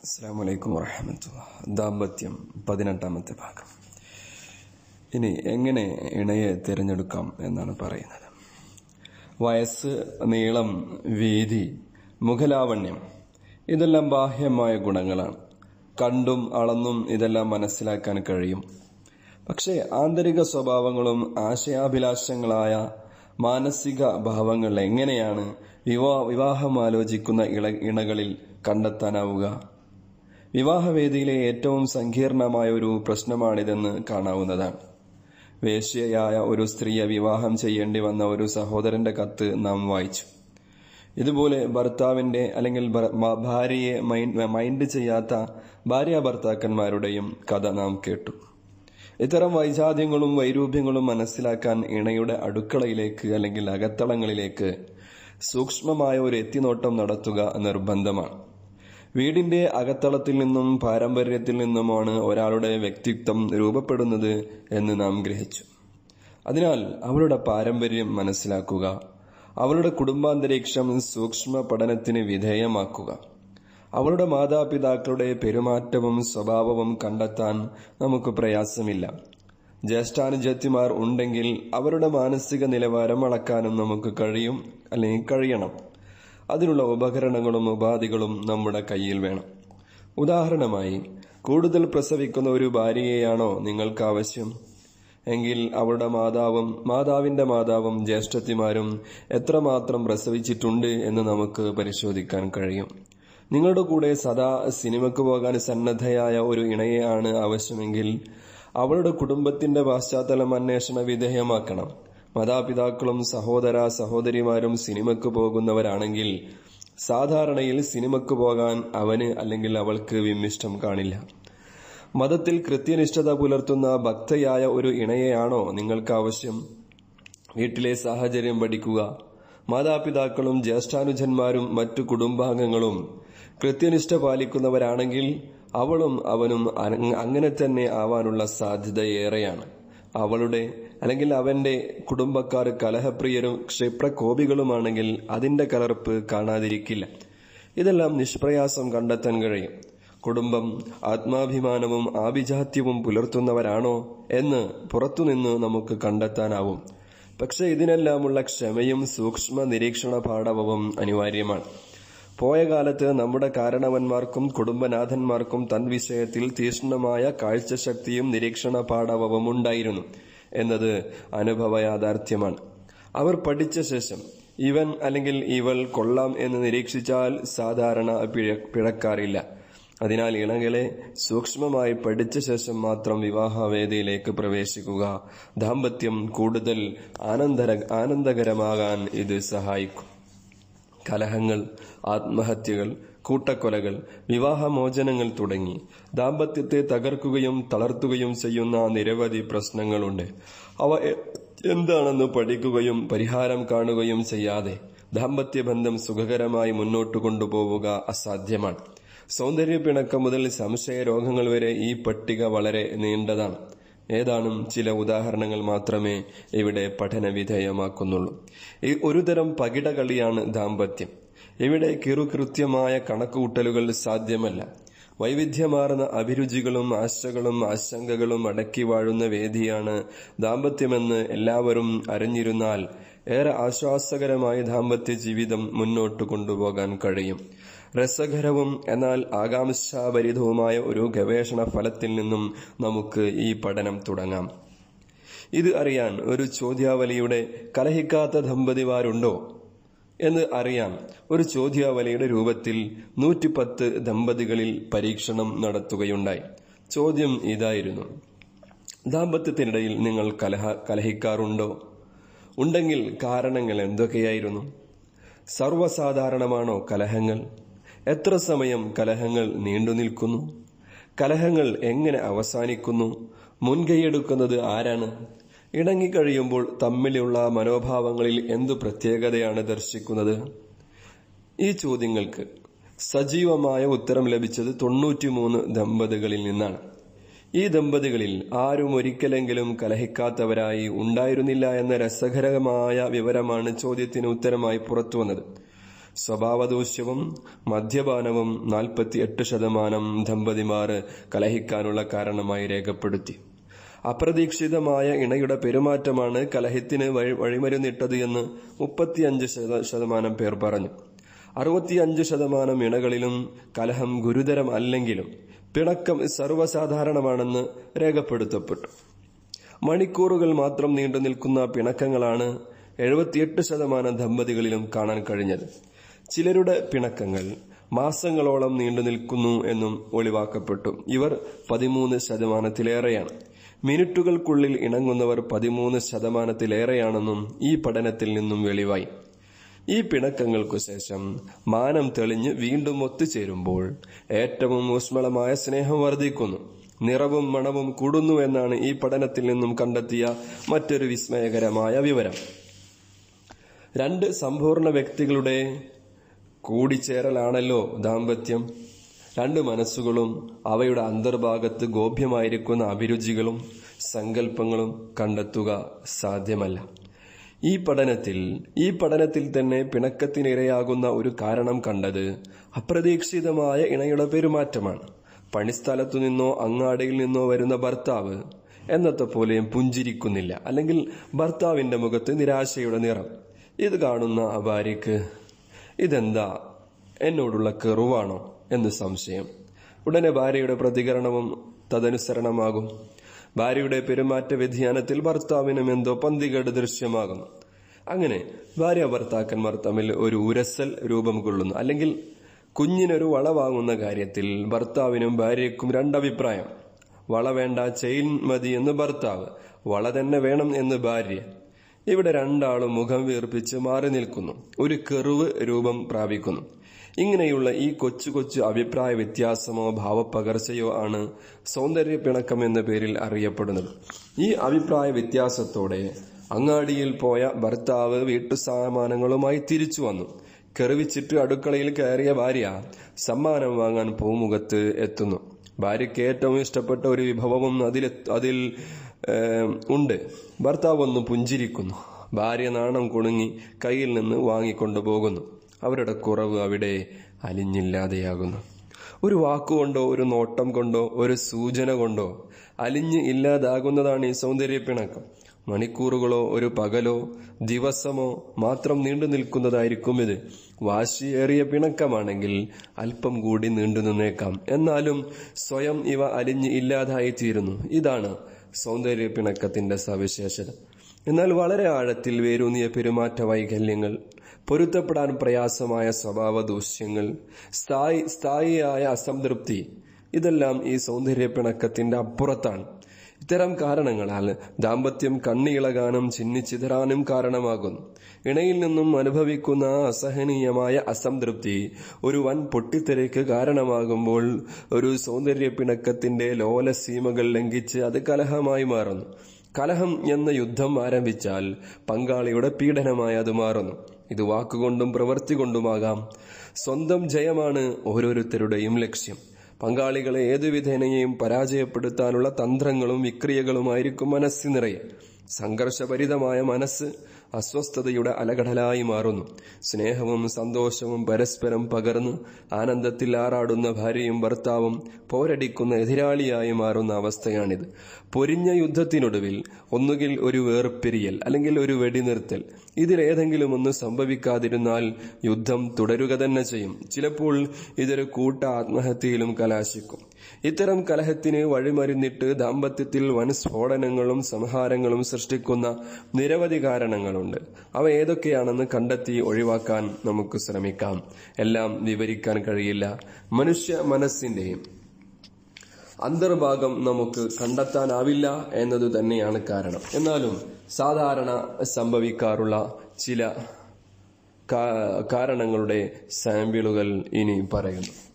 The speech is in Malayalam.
അസ്സാം വലൈക്കും വറഹമത്തുള്ള. ദാമ്പത്യം പതിനെട്ടാമത്തെ ഭാഗം. ഇനി എങ്ങനെ ഇണയെ തിരഞ്ഞെടുക്കാം എന്നാണ് പറയുന്നത്. വയസ്സ് നീളം വീതി മുഖലാവണ്യം ഇതെല്ലാം ബാഹ്യമായ ഗുണങ്ങളാണ്. കണ്ടും അളന്നും ഇതെല്ലാം മനസ്സിലാക്കാൻ കഴിയും. പക്ഷേ ആന്തരിക സ്വഭാവങ്ങളും ആശയാഭിലാഷങ്ങളായ മാനസിക ഭാവങ്ങൾ എങ്ങനെയാണ് വിവാ വിവാഹം ആലോചിക്കുന്ന ഇള ഇണകളിൽ കണ്ടെത്താനാവുക? വിവാഹവേദിയിലെ ഏറ്റവും സങ്കീർണമായ ഒരു പ്രശ്നമാണിതെന്ന് കാണാവുന്നതാണ്. വേശ്യയായ ഒരു സ്ത്രീയെ വിവാഹം ചെയ്യേണ്ടി വന്ന ഒരു സഹോദരന്റെ കത്ത് നാം വായിച്ചു. ഇതുപോലെ ഭർത്താവിന്റെ അല്ലെങ്കിൽ ഭാര്യയെ മൈൻഡ് ചെയ്യാത്ത ഭാര്യ ഭർത്താക്കന്മാരുടെയും കഥ നാം കേട്ടു. ഇത്തരം വൈജാത്യങ്ങളും വൈരൂപ്യങ്ങളും മനസ്സിലാക്കാൻ ഇണയുടെ അടുക്കളയിലേക്ക് അല്ലെങ്കിൽ അകത്തളങ്ങളിലേക്ക് സൂക്ഷ്മമായ ഒരു എത്തിനോട്ടം നടത്തുക നിർബന്ധമാണ്. വീടിന്റെ അകത്തളത്തിൽ നിന്നും പാരമ്പര്യത്തിൽ നിന്നുമാണ് ഒരാളുടെ വ്യക്തിത്വം രൂപപ്പെടുന്നത് എന്ന് നാം ഗ്രഹിച്ചു. അതിനാൽ അവളുടെ പാരമ്പര്യം മനസ്സിലാക്കുക. അവളുടെ കുടുംബാന്തരീക്ഷം സൂക്ഷ്മ പഠനത്തിന് വിധേയമാക്കുക. അവളുടെ മാതാപിതാക്കളുടെ പെരുമാറ്റവും സ്വഭാവവും കണ്ടെത്താൻ നമുക്ക് പ്രയാസമില്ല. ജ്യേഷ്ഠാനുജത്തിമാർ ഉണ്ടെങ്കിൽ അവരുടെ മാനസിക നിലവാരം അളക്കാനും നമുക്ക് കഴിയും അല്ലെങ്കിൽ കഴിയണം. അതിനുള്ള ഉപകരണങ്ങളും ഉപാധികളും നമ്മുടെ കയ്യിൽ വേണം. ഉദാഹരണമായി കൂടുതൽ പ്രസവിക്കുന്ന ഒരു ഭാര്യയെയാണോ നിങ്ങൾക്ക് ആവശ്യം? എങ്കിൽ അവരുടെ മാതാവും മാതാവിന്റെ മാതാവും ജ്യേഷ്ഠത്തിമാരും എത്രമാത്രം പ്രസവിച്ചിട്ടുണ്ട് എന്ന് നമുക്ക് പരിശോധിക്കാൻ കഴിയും. നിങ്ങളുടെ കൂടെ സദാ സിനിമയ്ക്ക് പോകാൻ സന്നദ്ധയായ ഒരു ഇണയെയാണ് ആവശ്യമെങ്കിൽ അവളുടെ കുടുംബത്തിന്റെ പശ്ചാത്തലം അന്വേഷണ വിധേയമാക്കണം. മാതാപിതാക്കളും സഹോദര സഹോദരിമാരും സിനിമയ്ക്ക് പോകുന്നവരാണെങ്കിൽ സാധാരണയിൽ സിനിമയ്ക്ക് പോകാൻ അവന് അല്ലെങ്കിൽ അവൾക്ക് വിമ്മിഷ്ടം കാണില്ല. മതത്തിൽ കൃത്യനിഷ്ഠത പുലർത്തുന്ന ഭക്തയായ ഒരു ഇണയെയാണോ നിങ്ങൾക്ക് ആവശ്യം? വീട്ടിലെ സാഹചര്യം പഠിക്കുക. മാതാപിതാക്കളും ജ്യേഷ്ഠാനുജന്മാരും മറ്റു കുടുംബാംഗങ്ങളും കൃത്യനിഷ്ഠ പാലിക്കുന്നവരാണെങ്കിൽ അവളും അവനും അങ്ങനെ തന്നെ ആവാനുള്ള സാധ്യത ഏറെയാണ് അവളുടെ അല്ലെങ്കിൽ അവന്റെ കുടുംബക്കാർ കലഹപ്രിയരും ക്ഷിപ്രകോപികളുമാണെങ്കിൽ അതിന്റെ കലർപ്പ് കാണാതിരിക്കില്ല. ഇതെല്ലാം നിഷ്പ്രയാസം കണ്ടെത്താൻ കഴിയും. കുടുംബം ആത്മാഭിമാനവും ആഭിജാത്യവും പുലർത്തുന്നവരാണോ എന്ന് പുറത്തുനിന്ന് നമുക്ക് കണ്ടെത്താനാവും. പക്ഷെ ഇതിനെല്ലാമുള്ള ക്ഷമയും സൂക്ഷ്മ നിരീക്ഷണ പാഠവും അനിവാര്യമാണ്. പോയ കാലത്ത് നമ്മുടെ കാരണവന്മാർക്കും കുടുംബനാഥന്മാർക്കും തൻ വിഷയത്തിൽ തീക്ഷ്ണമായ കാഴ്ചശക്തിയും നിരീക്ഷണ പാഠവും ഉണ്ടായിരുന്നു. എന്നത് അനുഭവ യാഥാർത്ഥ്യമാണ് അവർ പഠിച്ച ശേഷം ഇവൻ അല്ലെങ്കിൽ ഇവൾ കൊള്ളാം എന്ന് നിരീക്ഷിച്ചാൽ സാധാരണ പിഴ- പിഴക്കാറില്ല. അതിനാൽ ഇണകളെ സൂക്ഷ്മമായി പഠിച്ച ശേഷം മാത്രം വിവാഹവേദിയിലേക്ക് പ്രവേശിക്കുക. ദാമ്പത്യം കൂടുതൽ ആനന്ദര ആനന്ദകരമാകാൻ ഇത് സഹായിക്കും. കലഹങ്ങൾ ആത്മഹത്യകൾ കൂട്ടക്കൊലകൾ വിവാഹമോചനങ്ങൾ തുടങ്ങി. ദാമ്പത്യത്തെ തകർക്കുകയും തളർത്തുകയും ചെയ്യുന്ന നിരവധി പ്രശ്നങ്ങളുണ്ട്. അവ എന്താണെന്ന് പഠിക്കുകയും പരിഹാരം കാണുകയും ചെയ്യാതെ ദാമ്പത്യബന്ധം സുഖകരമായി മുന്നോട്ട് കൊണ്ടുപോവുക അസാധ്യമാണ്. സൗന്ദര്യ പിണക്കം മുതൽ സംശയ രോഗങ്ങൾ വരെ ഈ പട്ടിക വളരെ നീണ്ടതാണ്. ഏതാനും ചില ഉദാഹരണങ്ങൾ മാത്രമേ ഇവിടെ പഠനവിധേയമാക്കുന്നുള്ളൂ. ഈ ഒരുതരം പകിടകളിയാണ് ദാമ്പത്യം. ഇവിടെ കിറുകൃത്യമായ കണക്കുകൂട്ടലുകൾ സാധ്യമല്ല. വൈവിധ്യമാർന്ന അഭിരുചികളും ആശകളും ആശങ്കകളും അടക്കി വാഴുന്ന വേദിയാണ് ദാമ്പത്യമെന്ന് എല്ലാവരും അറിഞ്ഞിരുന്നാൽ ഏറെ ആശ്വാസകരമായ ദാമ്പത്യ ജീവിതം മുന്നോട്ട് കൊണ്ടുപോകാൻ കഴിയും. രസകരവും എന്നാൽ ആകാംക്ഷാഭരിതവുമായ ഒരു ഗവേഷണ ഫലത്തിൽ നിന്നും നമുക്ക് ഈ പഠനം തുടങ്ങാം. ഇത് അറിയാൻ ഒരു ചോദ്യാവലിയുടെ കലഹിക്കാത്ത ദമ്പതിമാരുണ്ടോ എന്ന് അറിയാം. ഒരു ചോദ്യാവലിയുടെ രൂപത്തിൽ നൂറ്റിപ്പത്ത് ദമ്പതികളിൽ പരീക്ഷണം നടത്തുകയുണ്ടായി. ചോദ്യം ഇതായിരുന്നു. ദാമ്പത്യത്തിനിടയിൽ നിങ്ങൾ കലഹ കലഹിക്കാറുണ്ടോ? ഉണ്ടെങ്കിൽ കാരണങ്ങൾ എന്തൊക്കെയായിരുന്നു? സർവസാധാരണമാണോ കലഹങ്ങൾ? എത്ര സമയം കലഹങ്ങൾ നീണ്ടു നിൽക്കുന്നു? കലഹങ്ങൾ എങ്ങനെ അവസാനിക്കുന്നു? മുൻകൈയെടുക്കുന്നത് ആരാണ്? ഇണങ്ങിക്കഴിയുമ്പോൾ തമ്മിലുള്ള മനോഭാവങ്ങളിൽ എന്തു പ്രത്യേകതയാണ് ദർശിക്കുന്നത്? ഈ ചോദ്യങ്ങൾക്ക് സജീവമായ ഉത്തരം ലഭിച്ചത് തൊണ്ണൂറ്റിമൂന്ന് ദമ്പതികളിൽ നിന്നാണ്. ഈ ദമ്പതികളിൽ ആരും ഒരിക്കലെങ്കിലും കലഹിക്കാത്തവരായി ഉണ്ടായിരുന്നില്ല എന്ന രസകരമായ വിവരമാണ് ചോദ്യത്തിന് ഉത്തരമായി പുറത്തുവന്നത് സ്വഭാവദൂഷ്യവും മദ്യപാനവും നാൽപ്പത്തി എട്ട് ശതമാനം ദമ്പതിമാർ കലഹിക്കാനുള്ള കാരണമായി രേഖപ്പെടുത്തി. അപ്രതീക്ഷിതമായ ഇണയുടെ പെരുമാറ്റമാണ് കലഹത്തിന് വഴി വഴിമരുന്നിട്ടത് എന്ന് മുപ്പത്തിയഞ്ച് ശത- ശതമാനം പേർ പറഞ്ഞു. അറുപത്തിയഞ്ച് ശതമാനം ഇണകളിലും കലഹം ഗുരുതരം അല്ലെങ്കിലും പിണക്കം സർവസാധാരണമാണെന്ന് രേഖപ്പെടുത്തപ്പെട്ടു. മണിക്കൂറുകൾ മാത്രം നീണ്ടു നിൽക്കുന്ന പിണക്കങ്ങളാണ് എഴുപത്തിയെട്ട് ശതമാനം ദമ്പതികളിലും കാണാൻ കഴിഞ്ഞത്. ചിലരുടെ പിണക്കങ്ങൾ മാസങ്ങളോളം നീണ്ടു നിൽക്കുന്നു എന്നും ഒളിവാക്കപ്പെട്ടു. ഇവർ പതിമൂന്ന് ശതമാനത്തിലേറെയാണ്. മിനിറ്റുകൾക്കുള്ളിൽ ഇണങ്ങുന്നവർ പതിമൂന്ന് ശതമാനത്തിലേറെയാണെന്നും ഈ പഠനത്തിൽ നിന്നും വെളിവായി. ഈ പിണക്കങ്ങൾക്കു ശേഷം മാനം തെളിഞ്ഞ് വീണ്ടും ഒത്തുചേരുമ്പോൾ ഏറ്റവും ഊഷ്മളമായ സ്നേഹം വർദ്ധിക്കുന്നു. നിറവും മണവും കൂടുന്നു എന്നാണ് ഈ പഠനത്തിൽ നിന്നും കണ്ടെത്തിയ മറ്റൊരു വിസ്മയകരമായ വിവരം. രണ്ട് സമ്പൂർണ വ്യക്തികളുടെ കൂടിച്ചേരലാണല്ലോ ദാമ്പത്യം. രണ്ട് മനസ്സുകളും അവയുടെ അന്തർഭാഗത്ത് ഗോപ്യമായിരിക്കുന്ന അഭിരുചികളും സങ്കല്പങ്ങളും കണ്ടെത്തുക സാധ്യമല്ല. ഈ പഠനത്തിൽ ഈ പഠനത്തിൽ തന്നെ പിണക്കത്തിനിരയാകുന്ന ഒരു കാരണം കണ്ടത് അപ്രതീക്ഷിതമായ ഇണയുടെ പെരുമാറ്റമാണ് പണിസ്ഥലത്തു നിന്നോ അങ്ങാടിയിൽ നിന്നോ വരുന്ന ഭർത്താവ് എന്നത്തെ പോലെയും പുഞ്ചിരിക്കുന്നില്ല. അല്ലെങ്കിൽ ഭർത്താവിന്റെ മുഖത്ത് നിരാശയുടെ നിറം. ഇത് കാണുന്ന ആ ഭാര്യയ്ക്ക് ഇതെന്താ? എന്നോടുള്ള കെറുവാണോ? എന്ന് സംശയം. ഉടനെ ഭാര്യയുടെ പ്രതികരണവും തദനുസരണമാകും. ഭാര്യയുടെ പെരുമാറ്റ വ്യതിയാനത്തിൽ ഭർത്താവിനും എന്തോ പന്തികേട് ദൃശ്യമാകും അങ്ങനെ ഭാര്യ ഭർത്താക്കന്മാർ തമ്മിൽ ഒരു ഉരസൽ രൂപം കൊള്ളുന്നു. അല്ലെങ്കിൽ കുഞ്ഞിനൊരു വള വാങ്ങുന്ന കാര്യത്തിൽ ഭർത്താവിനും ഭാര്യയ്ക്കും രണ്ടഭിപ്രായം. വള വേണ്ട ചെയിൻ മതി എന്ന് ഭർത്താവ് വള തന്നെ വേണം എന്ന് ഭാര്യ. ഇവിടെ രണ്ടാളും മുഖം വീർപ്പിച്ച് മാറി നിൽക്കുന്നു. ഒരു കെറിവ് രൂപം പ്രാപിക്കുന്നു. ഇങ്ങനെയുള്ള ഈ കൊച്ചു കൊച്ചു അഭിപ്രായ വ്യത്യാസമോ ഭാവപ്പകർച്ചയോ ആണ് സൗന്ദര്യ പിണക്കം എന്ന പേരിൽ അറിയപ്പെടുന്നത്. ഈ അഭിപ്രായ വ്യത്യാസത്തോടെ അങ്ങാടിയിൽ പോയ ഭർത്താവ് വീട്ടു സാമാനങ്ങളുമായി തിരിച്ചു വന്നു. കെറിവിച്ചിട്ട് അടുക്കളയിൽ കയറിയ ഭാര്യ സമ്മാനം വാങ്ങാൻ പൂമുഖത്ത് എത്തുന്നു. ഭാര്യയ്ക്ക് ഏറ്റവും ഇഷ്ടപ്പെട്ട ഒരു വിഭവവും അതിൽ അതിൽ ഉണ്ട്. ഭർത്താവ് ഒന്ന് പുഞ്ചിരിക്കുന്നു. ഭാര്യ നാണം കുണുങ്ങി കയ്യിൽ നിന്ന് വാങ്ങിക്കൊണ്ടു പോകുന്നു അവരുടെ കുറവ് അവിടെ അലിഞ്ഞില്ലാതെയാകുന്നു. ഒരു വാക്കുകൊണ്ടോ ഒരു നോട്ടം കൊണ്ടോ ഒരു സൂചന കൊണ്ടോ അലിഞ്ഞ് ഇല്ലാതാകുന്നതാണ് ഈ സൗന്ദര്യ പിണക്കം മണിക്കൂറുകളോ ഒരു പകലോ ദിവസമോ മാത്രം നീണ്ടു നിൽക്കുന്നതായിരിക്കും ഇത്. വാശിയേറിയ പിണക്കമാണെങ്കിൽ അല്പം കൂടി നീണ്ടു നിന്നേക്കാം. എന്നാലും സ്വയം ഇവ അലിഞ്ഞ് ഇല്ലാതായി തീരുന്നു ഇതാണ് സൗന്ദര്യ പിണക്കത്തിന്റെ സവിശേഷത. എന്നാൽ വളരെ ആഴത്തിൽ വേരൂന്നിയ പെരുമാറ്റ വൈകല്യങ്ങൾ പൊരുത്തപ്പെടാൻ പ്രയാസമായ സ്വഭാവ ദൂഷ്യങ്ങൾ സ്ഥായി സ്ഥായിയായ അസംതൃപ്തി ഇതെല്ലാം ഈ സൗന്ദര്യ പിണക്കത്തിന്റെ അപ്പുറത്താണ്. ഇത്തരം കാരണങ്ങളാൽ ദാമ്പത്യം കണ്ണിളകാനും ചിന്നിച്ചിതറാനും കാരണമാകുന്നു. ഇണയിൽ നിന്നും അനുഭവിക്കുന്ന അസഹനീയമായ അസംതൃപ്തി ഒരു വൻ പൊട്ടിത്തെരയ്ക്ക് കാരണമാകുമ്പോൾ ഒരു സൗന്ദര്യ പിണക്കത്തിന്റെ ലോലസീമകൾ ലംഘിച്ച് അത് കലഹമായി മാറുന്നു. കലഹം എന്ന യുദ്ധം ആരംഭിച്ചാൽ പങ്കാളിയുടെ പീഡനമായി അത് മാറുന്നു. ഇത് വാക്കുകൊണ്ടും പ്രവൃത്തി കൊണ്ടുമാകാം സ്വന്തം ജയമാണ് ഓരോരുത്തരുടെയും ലക്ഷ്യം. പങ്കാളികളെ ഏതു വിധേനയെയും പരാജയപ്പെടുത്താനുള്ള തന്ത്രങ്ങളും വിക്രിയകളുമായിരിക്കും മനസ്സിൽ നിറയെ. സംഘർഷഭരിതമായ മനസ്സ് അസ്വസ്ഥതയുടെ അലകടലായി മാറുന്നു. സ്നേഹവും സന്തോഷവും പരസ്പരം പകർന്ന് ആനന്ദത്തിൽ ആറാടുന്ന ഭാര്യയും ഭർത്താവും പോരടിക്കുന്ന എതിരാളിയായി മാറുന്ന അവസ്ഥയാണിത്. പൊരിഞ്ഞ യുദ്ധത്തിനൊടുവിൽ ഒന്നുകിൽ ഒരു വേർപിരിയൽ അല്ലെങ്കിൽ ഒരു വെടിനിർത്തൽ ഇതിലേതെങ്കിലും ഒന്ന് സംഭവിക്കാതിരുന്നാൽ യുദ്ധം തുടരുക തന്നെ ചെയ്യും. ചിലപ്പോൾ ഇതൊരു കൂട്ട ആത്മഹത്യയിലും കലാശിക്കും. ഇത്തരം കലഹത്തിന് വഴിമരുന്നിട്ട് ദാമ്പത്യത്തിൽ വൻ സ്ഫോടനങ്ങളും സംഹാരങ്ങളും സൃഷ്ടിക്കുന്ന നിരവധി കാരണങ്ങളുണ്ട്. അവ ഏതൊക്കെയാണെന്ന് കണ്ടെത്തി ഒഴിവാക്കാൻ നമുക്ക് ശ്രമിക്കാം. എല്ലാം വിവരിക്കാൻ കഴിയില്ല. മനുഷ്യ മനസ്സിന്റെയും അന്തർഭാഗം നമുക്ക് കണ്ടെത്താനാവില്ല എന്നത് തന്നെയാണ് കാരണം. എന്നാലും സാധാരണ സംഭവിക്കാറുള്ള ചില കാരണങ്ങളുടെ സാമ്പിളുകൾ ഇനി പറയുന്നു.